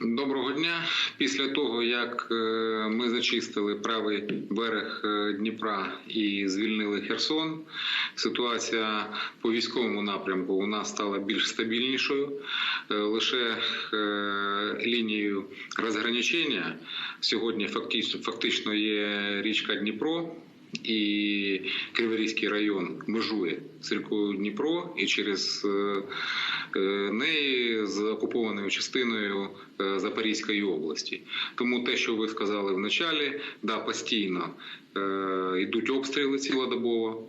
Доброго дня. Після того, як е, ми зачистили правий берег е, Дніпра і звільнили Херсон, ситуація по військовому напрямку у нас стала більш стабільнішою. Е, Лише лінією розграничення сьогодні фактично, є річка Дніпро. І Криворізький район межує з рікою Дніпро і через неї з окупованою частиною е, Запорізької області. Тому те, що ви сказали в началі, да, постійно йдуть обстріли цілодобово,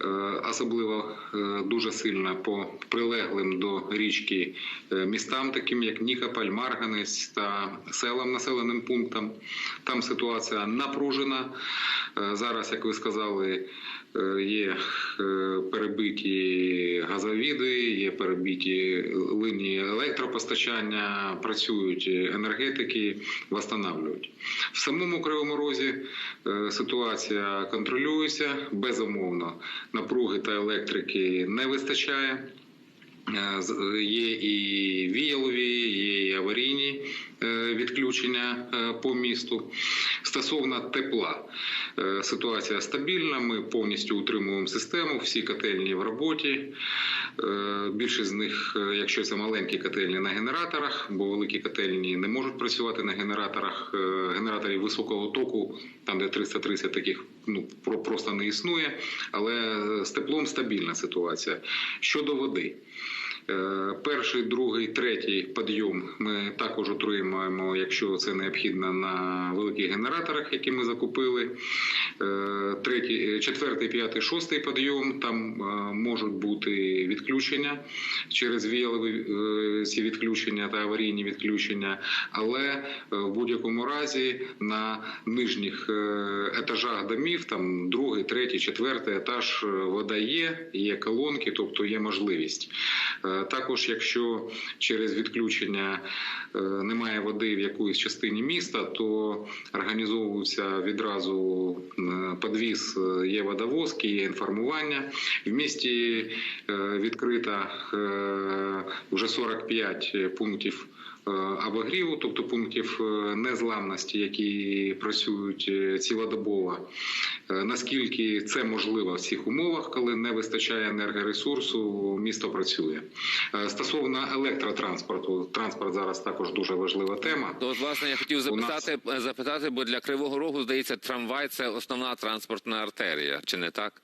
е, особливо е, дуже сильно по прилеглим до річки е, містам, таким як Нікополь, Марганець та селам населеним пунктам. Там ситуація напружена. Е, Зараз, як ви сказали, е, є е, перебиті газовіди, є перебиті линії електропостачання, працюють енергетики, восстанавлюють. В самому Кривому Розі е, ситуація контролюється безумовно. Напруги та електрики не вистачає. Е, Є і віялові, є і аварійні відключення е, по місту. Стосовно тепла, е, ситуація стабільна. Ми повністю утримуємо систему, всі котельні в роботі. Е, Більшість з них, е, якщо це маленькі котельні, на генераторах, бо великі котельні не можуть працювати на генераторах. Е, Генераторів високого току, там де 330 таких ну просто не існує. Але з теплом стабільна ситуація. Щодо води. Е, Перший, другий, третій підйом ми також отримаємо, якщо це необхідно на великих генераторах, які ми закупили. Е, Третій, е, четвертий, п'ятий, шостий підйом. Там можуть бути відключення через ці відключення та аварійні відключення. Але в будь-якому разі на нижніх етажах домів, там другий, третій, четвертий етаж вода є, є колонки, тобто є можливість. Е, Також, якщо через відключення е, немає води в якоїсь частині міста, то організовується відразу е, підвіз, е, є водовозки, є інформування. В місті відкрита вже 45 пунктів. Е, Обогріву, тобто пунктів е, незламності, які працюють е, цілодобово. Е, Наскільки це можливо в цих умовах, коли не вистачає енергоресурсу, місто працює. Е, Стосовно електротранспорту, транспорт зараз також дуже важлива тема. То власне я хотів У нас- запитати, запитати, бо для Кривого Рогу здається, трамвай це основна транспортна артерія, чи не так?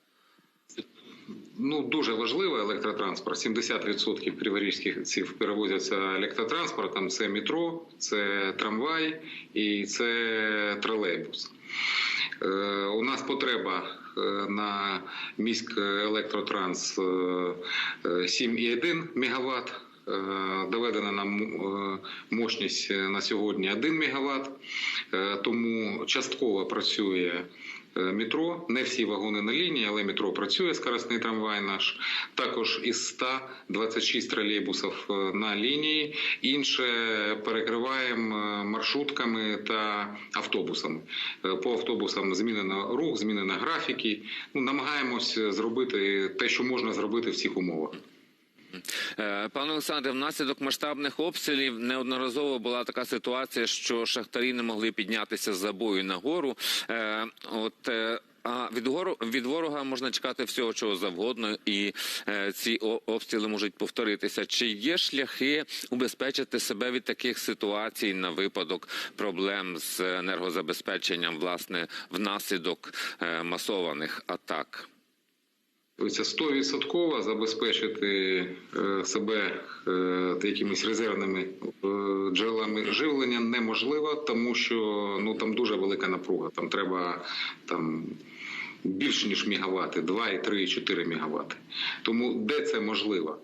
Ну дуже важливо електротранспорт. 70% криворіжців перевозяться електротранспортом. Це метро, це трамвай і це тролейбус. Е, У нас потреба е, на міський електротранс е, е, 7,1 МВт. Доведена нам мощність на сьогодні 1 МВт, тому частково працює метро. Не всі вагони на лінії, але метро працює, скоростний трамвай наш. Також із 126 тролейбусів е, на лінії. Інше перекриваємо е, маршрутками та автобусами. Е, По автобусам змінено рух, змінено графіки. Ну, намагаємось зробити те, що можна зробити в цих умовах. Е, Пане Олександре, внаслідок масштабних обстрілів неодноразово була така ситуація, що шахтарі не могли піднятися з забою на гору. Е, От е, а від гору від ворога можна чекати всього чого завгодно, і ці обстріли можуть повторитися. Чи є шляхи убезпечити себе від таких ситуацій на випадок проблем з енергозабезпеченням, власне, внаслідок масованих атак? Це стовідсотково забезпечити е, себе е, якимись резервними е, джерелами живлення неможливо, тому що ну там дуже велика напруга. Там треба там більше ніж мігавати, 2, 3, 4 мігавати. Тому де це можливо?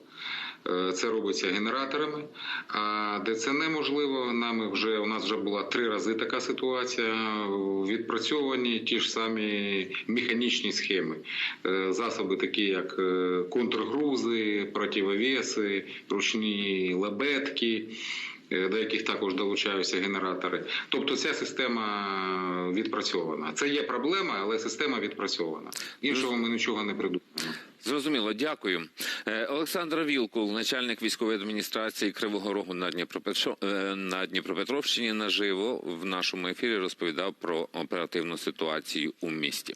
Е, Це робиться генераторами. А де це неможливо, нами вже у нас вже була три рази така ситуація. Відпрацьовані ті ж самі механічні схеми, Е, засоби, такі як е, контргрузи, противовеси, ручні лебедки. е, До яких також долучаються генератори, тобто ця система відпрацьована. Це є проблема, але система відпрацьована. Іншого ми нічого не придумаємо. Зрозуміло, дякую. Е, Олександр Вілкул, начальник військової адміністрації Кривого Рогу е, на Дніпропетровщині, наживо в нашому ефірі розповідав про оперативну ситуацію у місті.